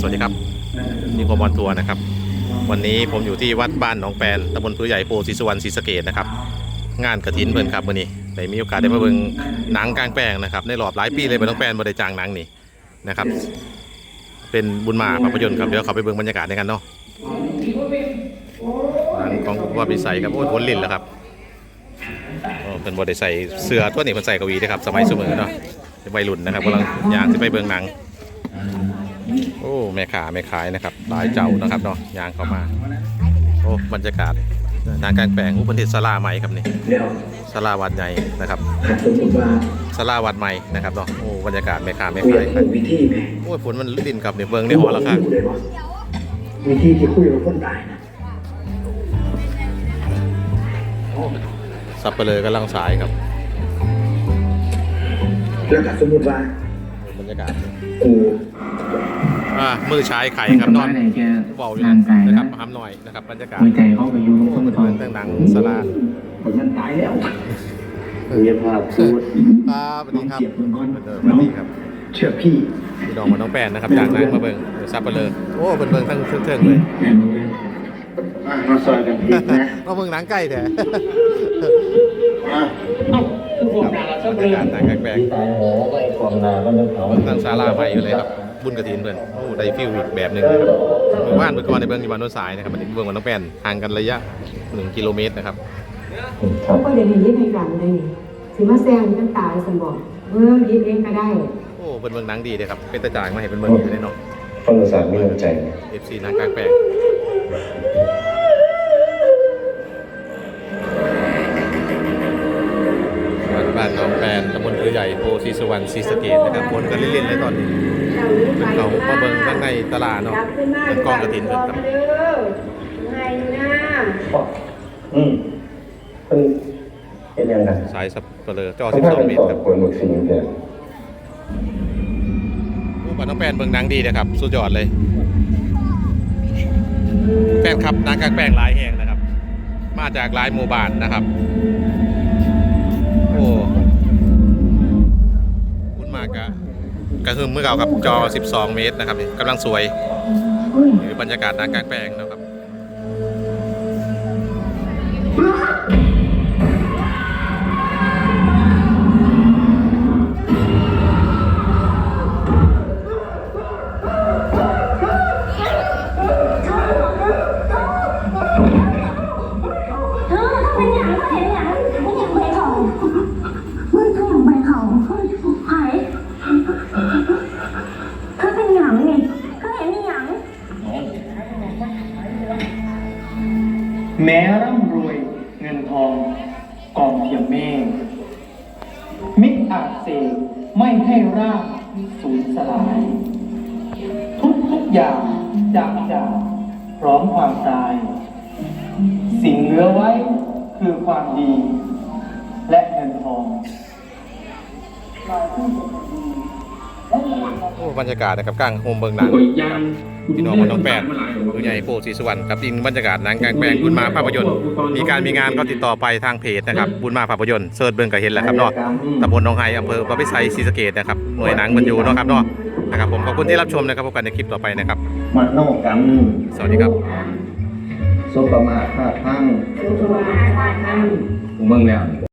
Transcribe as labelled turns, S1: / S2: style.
S1: สวัสดีครับนี่ผมบอลทัวร์นะครับ วันนี้ผมอยู่ที่วัดบ้านหนองแปนตำบลพื้ใหญ่โพธิสุวรรณศรีสะเกดนะครับ งานกระถินเพิ่นครับวันนี้ได้มีโอกาสได้มาเบิ่งหนังกลางแปลงนะครับในรอบหลายปีเลยไปต้องแปลนบริจางหนังนี่นะครับ เป็นบุญมาภาพยนตร์ครับเดี๋ยวเขาไปเบิ่งบรรยากาศด้วยกันเนาะหนังของว่าพิสัยครับโอ้ยพ้นลิ้นแล้วครับโอ้เป็นบริใส่เสื้อตัวนี้เพิ่นใส่กวีนะครับ สมัยสมัยเนาะวัยรุ่นนะครับกำลังอยากจะไปเบิ่งหนัง โอ้แม่ขาแม่ขายนะครับหลายเจ้านะครับเนาะยางเข้ามา โอ้บรรยากาศทางกลางแปลงอุปนิศลาใหม่ครับนี่
S2: เดี๋ยว
S1: ศาลาวัดใหญ่นะครับ
S2: ถ้าสมมติว่า
S1: ศาลาวัดใหม่นะครับเนาะโอ้บรรยากาศแม่ขาแม่
S2: คุย
S1: ขาย
S2: กับวิธีไหม
S1: โอ้ยฝนมันลิ้นครับเนี่ยเบิ่งได้หอแล้วครับ
S2: เลยว่าวิธีที่คุยกับคนตายนะ
S1: สับเปลือกำลังสายครับ
S2: แล้วถ้าสมมติว่า
S1: บรรยากาศ
S2: กู
S1: อ่ามือชายไข่ครับนอน
S3: ไหนจะ
S1: เบาอยู่
S3: ร่างกาย
S1: นะ
S3: นะครับ
S1: ห้ามหน่อยนะครับบรรยากาศ
S3: หัวใจเขาไปอยู่
S1: โอ้
S3: ตรง
S1: มัน
S3: ท้อง
S1: เป็นตั้งหนังศาลา
S2: ผมมันตายแล้วเรียกว่าพูด
S1: ครับสวัสดีครับ
S2: เสียบมันก่อน
S1: สวัสดีครับ
S2: เชื่อพี่
S1: พี่น้องมาน้องแปนนะครับจากนั้นมาเบิ่งสับเปลือโอ้เบิ่งเบิ่งทั้งเทิงๆเลย
S2: มาซอยกันพี่นะ
S1: ก็เบิ่งหนังใกล้แท้
S2: บบ
S1: รรยากาศหนังกลางแปลง
S2: ตายโหไอ้ความนาก็ต้องเขา
S1: ทางศาลาใหม่อยู่เลยครับบุญกระถินเพื่อนโอ้ได้ฟิลอีกแบบหนึ่งนะครับเมื่อวานเมื่อก่อนในเบื้องที่บ้านโน้นสายนะครับมันเบื้องวันน้องแป้นห่างกันระยะหนึ่งกิโลเมตรนะครับ
S4: เขาก็เดี๋ยวนี้ในกันเลยสิมาแซงกันตายสมบอกเมื่อยิบเองก็ได้
S1: โอ้เป็นเมืองหนังดีเลยครับเป็นตะจางมาให้เป็นเมืองอยู่ในเนาะ
S2: ฟังภาษาไม่เข้าใจ
S1: เอฟซีหนังกลางแปลง โพสีสุวรรณศรีสะเกดนะครับคนกันเล่นๆเลยตอนนี้เป็นเขามาเบิ่งข้างในตลาดเนาะเป็นกองกระถินเพิ่นครับ
S4: ไงนะ
S2: อืมเป็นเป็นยังไง
S1: สายสับเปลือจอ
S2: เขาพา
S1: 12
S2: กัน
S1: เมต
S2: ต่
S1: ร
S2: อ
S1: ครับ
S2: คนหมดสิ่งเนี่ย
S1: ผู้บ้านน้องแปนเบิ่งหนังดีนะครับ สุดยอดเลยแฟนคลับนางกลางแปลงหลายแห่งนะครับ มาจากหลายหมู่บ้านนะครับ กกะกระหึ่มเมื่อเก่าครับจอ 12 เมตรนะครับนี่กำลังสวยนี่บรรยากาศนางกลางแปลงนะครับ
S3: แม้ร่ำรวยเงินทองกองเทียมเมฆมิตรอาจเสกไม่ให้ร่างสูญสลาย ทุกทุกอย่างจากจากพร้อมความตาย สิ่งเหลือไว้คือความดี และเงินทอง
S1: โอ้บรรยากาศนะครับกลางโฮมเบิงหนังพี่น้องมันน้องแปดคือใหญ่โพสีสุวรรณครับอิงบรรยากาศหนังกลางแปลงบุญมาภาพยนตร์ มีการมีงานก็ติดต่อไปทางเพจนะครับบุญมาภาพยนตร์เสิร์ชเบิ่งก็เห็นแล้วครับเนาะตำบลหนองไฮอำเภอพระพิสัยศรีสะเกดนะครับหน่วยหนังมันอยู่เนาะครับเนาะนะครับผมขอบคุณที่รับชมนะครับพบกันในคลิปต่อไปนะครับ
S2: มันนอกกัน
S1: สวัสดีครับ
S2: สมประมาทพลาดพลั้ง
S4: สุขภาพนั่น
S2: เมืองแล้ว